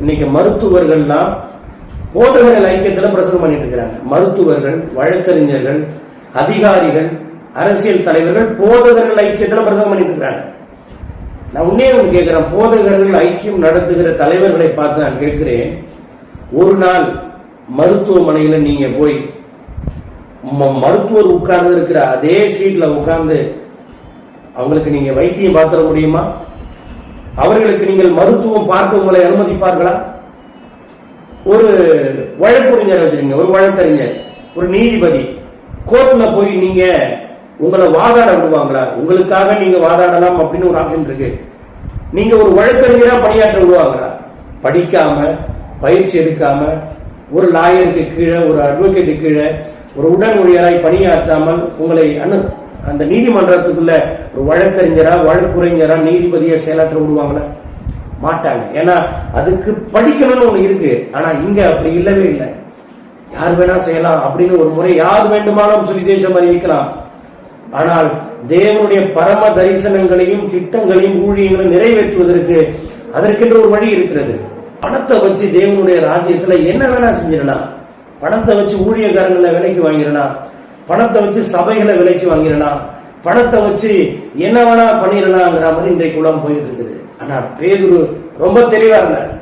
இன்னைக்கு மருத்துவர்கள்லாம் போதகர்கள் ஐக்கியத்தில் பிரசங்கம் பண்ணிட்டு இருக்கிறாங்க. மருத்துவர்கள் வழக்கறிஞர்கள் அதிகாரிகள் அரசியல் தலைவர்கள் போதகர்கள் ஐக்கியத்தில் பிரசங்கம் பண்ணிட்டு இருக்கிறாங்க. நான் உன்னே ஒன்று கேட்கிறேன் போதகர்கள் ஐக்கியம் நடத்துகிற தலைவர்களை பார்த்து நான் கேட்கிறேன். ஒரு நாள் மருத்துவமனையில் நீங்க போய் ம- மருத்துவர் உட்கார்ந்து இருக்கிற அதே சீட்ல உட்கார்ந்து அவங்களுக்கு நீங்க வைத்தியம் பார்த்துட முடியுமா? அவர்களுக்கு நீங்கள் மருத்துவம் பார்க்க உங்களை அனுமதிப்பார்களா? ஒரு வழக்கறிஞர் வச்சிருங்க ஒரு வழக்கறிஞர் ஒரு நீதிபதி கோர்ட்ல போய் நீங்க உங்களை வாதாட விடுவாங்களா? உங்களுக்காக நீங்க வாதாடலாம் அப்படின்னு ஒரு ஆப்ஷன் இருக்கு. நீங்க ஒரு வழக்கறிஞரா பணியாற்ற விடுவாங்களா? படிக்காம பயிற்சி எடுக்காம ஒரு லாயருக்கு கீழே ஒரு அட்வொகேட்டு கீழே ஒரு உடன் பணியாற்றாமல் உங்களை அனு அந்த நீதிமன்றத்துக்குள்ள ஒரு வழக்கறிஞரா வழக்குரைஞரா நீதிபதியை செயலாற்ற விடுவாங்களா? மாட்டாங்க. ஏன்னா அதுக்கு படிக்கணும்னு ஒண்ணு இருக்கு. ஆனா இங்க அப்படி இல்லவே இல்லை. யார் வேணா செய்யலாம் அப்படின்னு ஒரு முறை யார் வேண்டுமானாலும் சுவிசேஷம் அறிவிக்கலாம். ஆனால் தேவனுடைய பரம தரிசனங்களையும் திட்டங்களையும் ஊழியங்களையும் நிறைவேற்றுவதற்கு அதற்கென்று ஒரு வழி இருக்கிறது. பணத்தை வச்சு தேவனுடைய ராஜ்யத்துல என்ன வேணா செஞ்சிடலாம். பணத்தை வச்சு ஊழியக்காரங்களை விலைக்கு வாங்கிடலாம். பணத்தை வச்சு சபைகளை விலைக்கு வாங்கிடலாம். பணத்தை வச்சு என்ன வேணா பண்ணிடலாங்கிற மாதிரி இன்றைக்கு உலகம் போயிட்டு இருக்குது. ஆனா பேதுரு ரொம்ப தெளிவா இருந்தார்.